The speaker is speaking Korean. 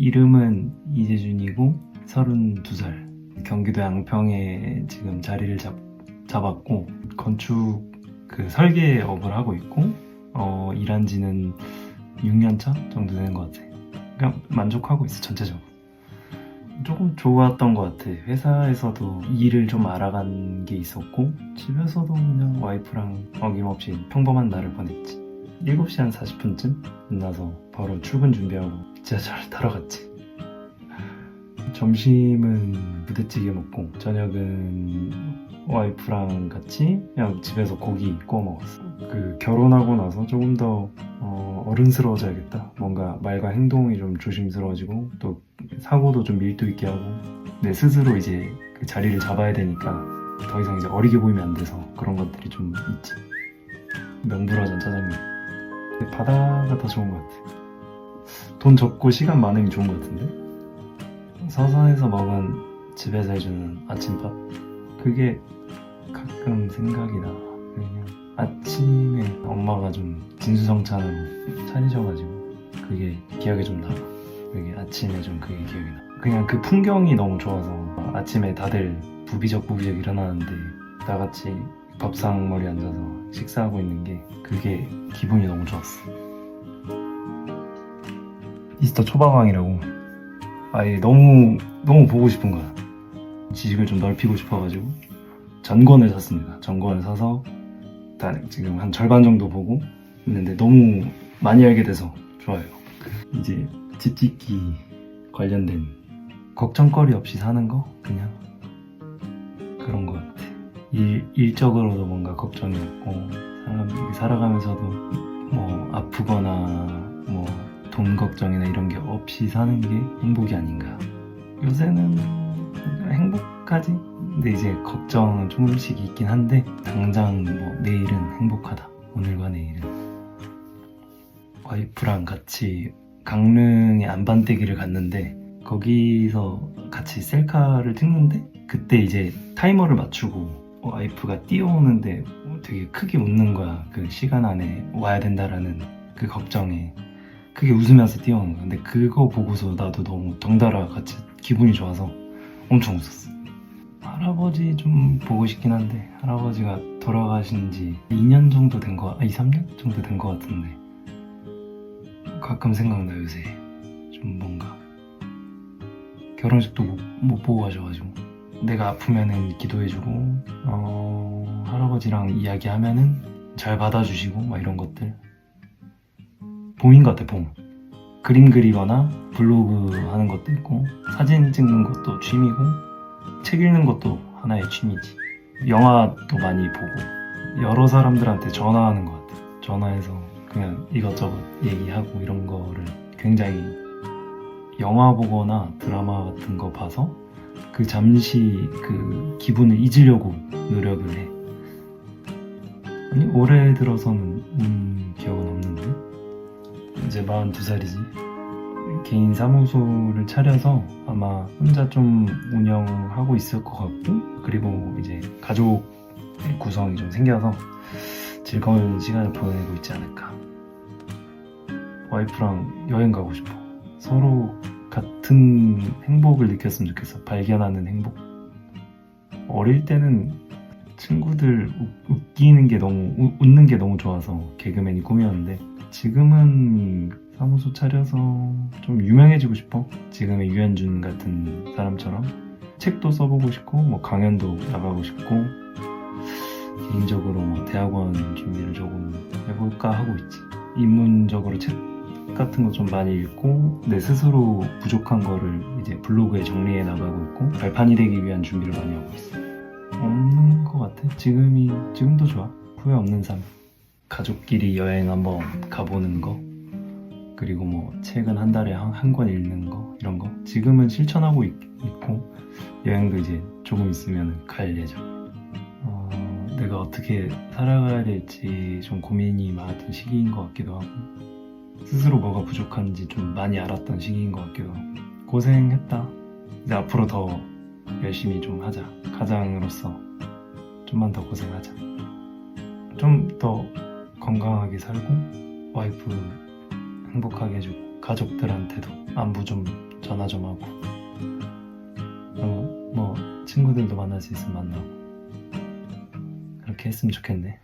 이름은 이재준이고 32살. 경기도 양평에 지금 자리를 잡, 잡았고 건축 그 설계 업을 하고 있고 어, 일한 지는 6년 차 정도 된것 같아. 그냥 만족하고 있어 전체적으로. 조금 좋았던 것 같아. 회사에서도 일을 좀 알아간 게 있었고 집에서도 그냥 와이프랑 어김없이 평범한 날을 보냈지. 7시 한 40분쯤 끝나서 바로 출근 준비하고 지하철을 타러 갔지. 점심은 부대찌개 먹고 저녁은 와이프랑 같이 그냥 집에서 고기 구워 먹었어. 그 결혼하고 나서 조금 더 어, 어른스러워져야겠다. 뭔가 말과 행동이 좀 조심스러워지고 또 사고도 좀 밀도 있게 하고 내 스스로 이제 그 자리를 잡아야 되니까 더 이상 이제 어리게 보이면 안 돼서 그런 것들이 좀 있지. 명불허전 짜장면. 바다가 더 좋은 것 같아. 돈 적고 시간 많으면 좋은 것 같은데? 서산에서 먹은 집에서 해주는 아침밥 그게 가끔 생각이 나 그냥 아침에 엄마가 좀 진수성찬으로 차리셔가지고 그게 기억에 좀 나. 그게 아침에 좀 그게 기억이 나. 그냥 그 풍경이 너무 좋아서 아침에 다들 부비적 부비적 일어나는데 다 같이 밥상 머리 앉아서 식사하고 있는 게 그게 기분이 너무 좋았어. 이스터 초밥왕이라고 아예 너무 너무 보고 싶은 거야. 지식을 좀 넓히고 싶어가지고 전권을 샀습니다. 전권을 사서 다 지금 한 절반 정도 보고 있는데 너무 많이 알게 돼서 좋아요. 이제 집 짓기 관련된 걱정거리 없이 사는 거 그냥 그런 것 같아. 일, 일적으로도 뭔가 걱정이 없고 사람, 살아가면서도 뭐 아프거나 뭐 돈 걱정이나 이런 게 없이 사는 게 행복이 아닌가. 요새는 행복하지? 근데 이제 걱정은 조금씩 있긴 한데 당장 뭐 내일은 행복하다. 오늘과 내일은 와이프랑 같이 강릉의 안반대기를 갔는데 거기서 같이 셀카를 찍는데 그때 이제 타이머를 맞추고 와이프가 뛰어오는데 되게 크게 웃는 거야. 그 시간 안에 와야 된다라는 그 걱정에 크게 웃으면서 뛰어오는 거야. 근데 그거 보고서 나도 너무 덩달아 같이 기분이 좋아서 엄청 웃었어. 할아버지 좀 보고 싶긴 한데 할아버지가 돌아가신 지 2년 정도 된 거, 아 2, 3년 정도 된 거 같은데 가끔 생각나 요새 좀 뭔가 결혼식도 못, 못 보고 가셔가지고 내가 아프면은 기도해주고 어, 할아버지랑 이야기하면은 잘 받아주시고 막 이런 것들 봄인 것 같아 봄 그림 그리거나 블로그 하는 것도 있고 사진 찍는 것도 취미고 책 읽는 것도 하나의 취미지. 영화도 많이 보고 여러 사람들한테 전화하는 것 같아. 전화해서 그냥 이것저것 얘기하고 이런 거를 굉장히 영화 보거나 드라마 같은 거 봐서 그 잠시 그 기분을 잊으려고 노력을 해. 아니 올해 들어서는 음, 이제 42살이지. 개인 사무소를 차려서 아마 혼자 좀 운영하고 있을 것 같고 그리고 이제 가족 구성이 좀 생겨서 즐거운 시간을 보내고 있지 않을까. 와이프랑 여행 가고 싶어. 서로 같은 행복을 느꼈으면 좋겠어. 발견하는 행복. 어릴 때는 친구들 웃- 웃기는 게 너무 웃- 웃는 게 너무 좋아서 개그맨이 꿈이었는데 지금은 사무소 차려서 좀 유명해지고 싶어. 지금의 유현준 같은 사람처럼 책도 써보고 싶고 뭐 강연도 나가고 싶고 개인적으로 뭐 대학원 준비를 조금 해볼까 하고 있지. 입문적으로 책 같은 거 좀 많이 읽고 내 스스로 부족한 거를 이제 블로그에 정리해 나가고 있고 발판이 되기 위한 준비를 많이 하고 있어. 없는 것 같아. 지금이 지금도 좋아. 후회 없는 삶. 가족끼리 여행 한번 가보는 거 그리고 뭐 책은 한 달에 한 권 읽는 거 이런 거. 지금은 실천하고 있, 고 여행도 이제 조금 있으면 갈 예정. 어, 내가 어떻게 살아가야 될지 좀 고민이 많았던 시기인 것 같기도 하고 스스로 뭐가 부족한지 좀 많이 알았던 시기인 것 같기도 하고 고생했다. 이제 앞으로 더 열심히 좀 하자. 가장으로서 좀만 더 고생하자. 좀 더 건강하게 살고 와이프 행복하게 해주고 가족들한테도 안부 좀 전화 좀 하고. 어, 뭐 친구들도 만날 수 있으면 만나고. 그렇게 했으면 좋겠네